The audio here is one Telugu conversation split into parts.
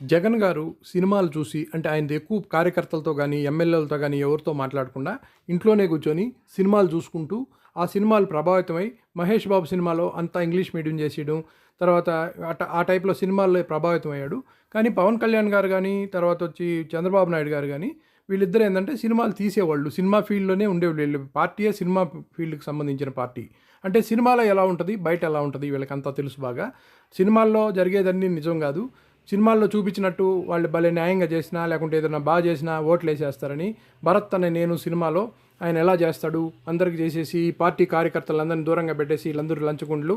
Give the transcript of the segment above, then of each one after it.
జగన్ గారు సినిమాలు చూసి అంటే ఆయన ఎక్కువ కార్యకర్తలతో కానీ ఎమ్మెల్యేలతో కానీ ఎవరితో మాట్లాడకుండా ఇంట్లోనే కూర్చొని సినిమాలు చూసుకుంటూ ఆ సినిమాలు ప్రభావితమై మహేష్ బాబు సినిమాలో అంతా ఇంగ్లీష్ మీడియం చేసేయడం తర్వాత అట ఆ టైప్లో సినిమాల్లో ప్రభావితం అయ్యాడు కానీ పవన్ కళ్యాణ్ గారు కానీ తర్వాత వచ్చి చంద్రబాబు నాయుడు గారు కానీ వీళ్ళిద్దరు ఏంటంటే సినిమాలు తీసేవాళ్ళు. సినిమా ఫీల్డ్లోనే ఉండేవాళ్ళు. వీళ్ళు పార్టీయే సినిమా ఫీల్డ్కి సంబంధించిన పార్టీ. అంటే సినిమాలో ఎలా ఉంటుంది? బయట ఎలా ఉంటుంది? వీళ్ళకంతా తెలుసు బాగా. సినిమాల్లో జరిగేదన్నీ నిజం కాదు. సినిమాల్లో చూపించినట్టు వాళ్ళు భలే న్యాయంగా చేసినా లేకుంటే ఏదైనా బాగా చేసినా ఓట్లు వేసేస్తారని భరత్ అనే నేను సినిమాలో ఆయన ఎలా చేస్తాడు? అందరికి చేసేసి ఈ పార్టీ కార్యకర్తలందరినీ దూరంగా పెట్టేసి వీళ్ళందరూ లంచగుండ్లు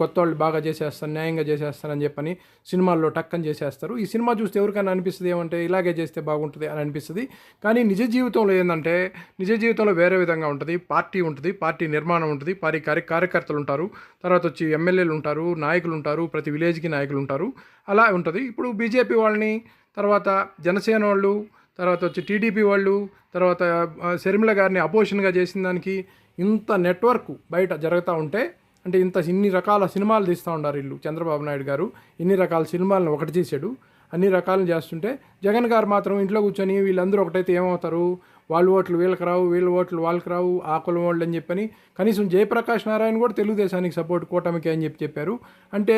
కొత్త వాళ్ళు బాగా చేసేస్తాను న్యాయంగా చేసేస్తానని చెప్పని సినిమాల్లో టక్కని చేసేస్తారు. ఈ సినిమా చూస్తే ఎవరికైనా అనిపిస్తుంది ఏమంటే ఇలాగే చేస్తే బాగుంటుంది అని అనిపిస్తుంది. కానీ నిజ జీవితంలో ఏంటంటే నిజ జీవితంలో వేరే విధంగా ఉంటుంది. పార్టీ ఉంటుంది పార్టీ నిర్మాణం ఉంటుంది పార్టీ కార్య కార్యకర్తలు ఉంటారు. తర్వాత వచ్చి ఎమ్మెల్యేలు ఉంటారు నాయకులు ఉంటారు ప్రతి విలేజ్కి నాయకులు ఉంటారు. అలా ఉంటుంది. ఇప్పుడు బీజేపీ వాళ్ళని తర్వాత జనసేన వాళ్ళు తర్వాత వచ్చి టీడీపీ వాళ్ళు తర్వాత శర్మిల గారిని అపోజిషన్గా చేసిన దానికి ఇంత నెట్వర్క్ బయట జరుగుతూ ఉంటే అంటే ఇంత ఇన్ని రకాల సినిమాలు తీస్తూ ఉన్నారు వీళ్ళు చంద్రబాబు నాయుడు గారు. ఇన్ని రకాల సినిమాలను ఒకటి చేశాడు అన్ని రకాలను చేస్తుంటే జగన్ గారు మాత్రం ఇంట్లో కూర్చొని వీళ్ళందరూ ఒకటైతే ఏమవుతారు? వాళ్ళు ఓట్లు వీళ్ళకి రావు వీళ్ళ ఓట్లు వాళ్ళకి రావు ఆ కులం వాళ్ళు అని చెప్పని కనీసం జయప్రకాష్ నారాయణ కూడా తెలుగుదేశానికి సపోర్ట్ కూటమికి అని చెప్పి చెప్పారు. అంటే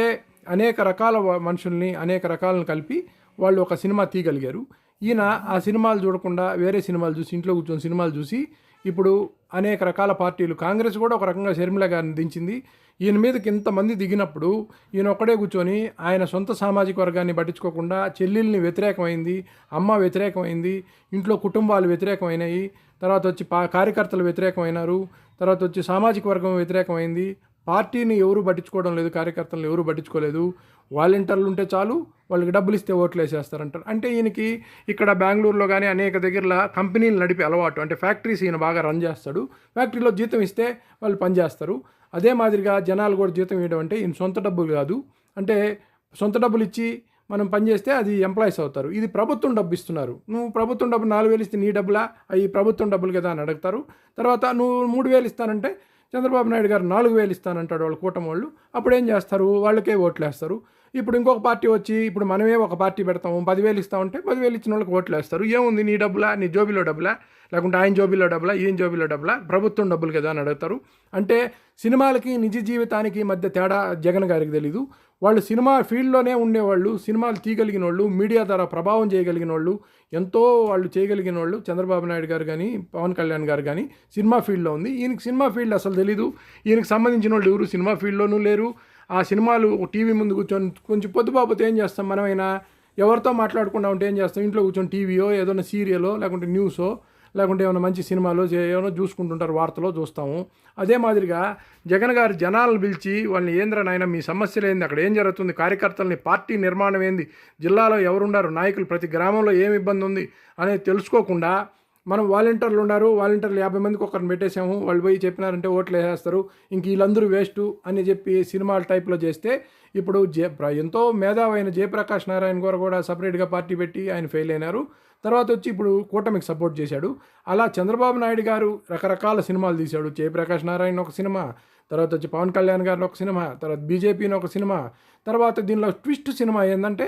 అనేక రకాల మనుషుల్ని అనేక రకాలను కలిపి వాళ్ళు ఒక సినిమా తీయగలిగారు. ఈయన ఆ సినిమాలు చూడకుండా వేరే సినిమాలు చూసి ఇంట్లో కూర్చొని సినిమాలు చూసి ఇప్పుడు అనేక రకాల పార్టీలు కాంగ్రెస్ కూడా ఒక రకంగా షర్మిల గారిని దించింది. ఈయన మీదకి ఇంతమంది దిగినప్పుడు ఈయన ఒక్కడే కూర్చొని ఆయన సొంత సామాజిక వర్గాన్ని పట్టించుకోకుండా చెల్లెల్ని వ్యతిరేకమైంది అమ్మ వ్యతిరేకమైంది ఇంట్లో కుటుంబాలు వ్యతిరేకమైనాయి తర్వాత వచ్చి పా కార్యకర్తలు వ్యతిరేకమైనారు తర్వాత వచ్చి సామాజిక వర్గం వ్యతిరేకమైంది పార్టీని ఎవరు పట్టించుకోవడం లేదు కార్యకర్తలను ఎవరు పట్టించుకోలేదు. వాలంటీర్లు ఉంటే చాలు వాళ్ళకి డబ్బులు ఇస్తే ఓట్లు వేసేస్తారంటారు. అంటే ఈయనకి ఇక్కడ బెంగళూరులో కానీ అనేక దగ్గర కంపెనీలు నడిపే అలవాటు అంటే ఫ్యాక్టరీస్ ఈయన బాగా రన్ చేస్తాడు. ఫ్యాక్టరీలో జీతం ఇస్తే వాళ్ళు పనిచేస్తారు అదే మాదిరిగా జనాలు కూడా జీతం ఇవ్వడం అంటే ఈయన సొంత డబ్బులు కాదు. అంటే సొంత డబ్బులు ఇచ్చి మనం పనిచేస్తే అది ఎంప్లాయీస్ అవుతారు. ఇది ప్రభుత్వం డబ్బు ఇస్తున్నారు. నువ్వు ప్రభుత్వం డబ్బు నాలుగు వేలు ఇస్తే నీ డబ్బులా? అవి ప్రభుత్వం డబ్బులు కదా అని అడుగుతారు. తర్వాత నువ్వు మూడు వేలు ఇస్తానంటే చంద్రబాబు నాయుడు గారు నాలుగు వేలు ఇస్తానంటాడు వాళ్ళ కూటమి వాళ్ళు అప్పుడు ఏం చేస్తారు? వాళ్ళకే ఓట్లు వేస్తారు ఇప్పుడు ఇంకొక పార్టీ వచ్చి ఇప్పుడు మనమే ఒక పార్టీ పెడతాము పదివేలు ఇస్తామంటే పదివేలు ఇచ్చిన వాళ్ళకి ఓట్లు వేస్తారు. ఏముంది నీ డబ్బులా నీ జోబీలో డబ్బులా? లేకుంటే ఆయన జోబీలో డబ్బులా ఈయన జోబీలో డబ్బులా? ప్రభుత్వం డబ్బులు కదా అని అడుగుతారు. అంటే సినిమాలకి నిజ జీవితానికి మధ్య తేడా జగన్ గారికి తెలీదు. వాళ్ళు సినిమా ఫీల్డ్లోనే ఉండేవాళ్ళు సినిమాలు తీయగలిగిన వాళ్ళు మీడియా ద్వారా ప్రభావం చేయగలిగిన వాళ్ళు ఎంతో వాళ్ళు చేయగలిగిన వాళ్ళు చంద్రబాబు నాయుడు గారు కానీ పవన్ కళ్యాణ్ గారు కానీ సినిమా ఫీల్డ్లో ఉంది. ఈయనకి సినిమా ఫీల్డ్ అసలు తెలీదు. ఈయనకి సంబంధించిన వాళ్ళు ఎవరు? సినిమా ఫీల్డ్లోనూ లేరు. ఆ సినిమాలు టీవీ ముందు కూర్చొని కొంచెం పొద్దుపోతే ఏం చేస్తాం మనమైనా? ఎవరితో మాట్లాడకుండా ఉంటే ఏం చేస్తాం? ఇంట్లో కూర్చొని టీవీయో ఏదైనా సీరియలో లేకుంటే న్యూసో లేకుంటే ఏమైనా మంచి సినిమాలో ఏమైనా చూసుకుంటుంటారు వార్తలో చూస్తాము. అదే మాదిరిగా జగన్ గారు జనాలను పిలిచి వాళ్ళని ఏంద్ర నాయన మీ సమస్యలు ఏంది? అక్కడ ఏం జరుగుతుంది? కార్యకర్తలని పార్టీ నిర్మాణం ఏంది? జిల్లాలో ఎవరున్నారు? నాయకులు ప్రతి గ్రామంలో ఏమి ఇబ్బంది ఉంది? అనేది తెలుసుకోకుండా మనం వాలంటీర్లు ఉన్నారు వాలంటీర్లు యాభై మందికి ఒకరిని పెట్టేసాము వాళ్ళు పోయి చెప్పినారంటే ఓట్లు వేసేస్తారు ఇంక వీళ్ళందరూ వేస్ట్ అని చెప్పి సినిమాల టైప్లో చేస్తే ఇప్పుడు జే ప్ర- ఎంతో మేధావైన జయప్రకాష్ నారాయణ గారు కూడా సపరేట్గా పార్టీ పెట్టి ఆయన ఫెయిల్ అయినారు. తర్వాత వచ్చి ఇప్పుడు కూటమికి సపోర్ట్ చేశాడు. అలా చంద్రబాబు నాయుడు గారు రకరకాల సినిమాలు తీశాడు. జయప్రకాష్ నారాయణ ఒక సినిమా తర్వాత వచ్చి పవన్ కళ్యాణ్ గారిని ఒక సినిమా తర్వాత బీజేపీని ఒక సినిమా తర్వాత దీనిలో ట్విస్ట్ సినిమా ఏంటంటే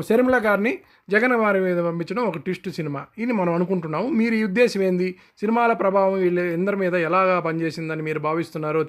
శర్మిల గారిని జగన్ వారి మీద పంపించడం ఒక ట్విస్ట్ సినిమా. ఇది మనం అనుకుంటున్నాము. మీరు ఈ ఉద్దేశం ఏంది? సినిమాల ప్రభావం వీళ్ళ ఇందరి మీద ఎలాగా పనిచేసిందని మీరు భావిస్తున్నారో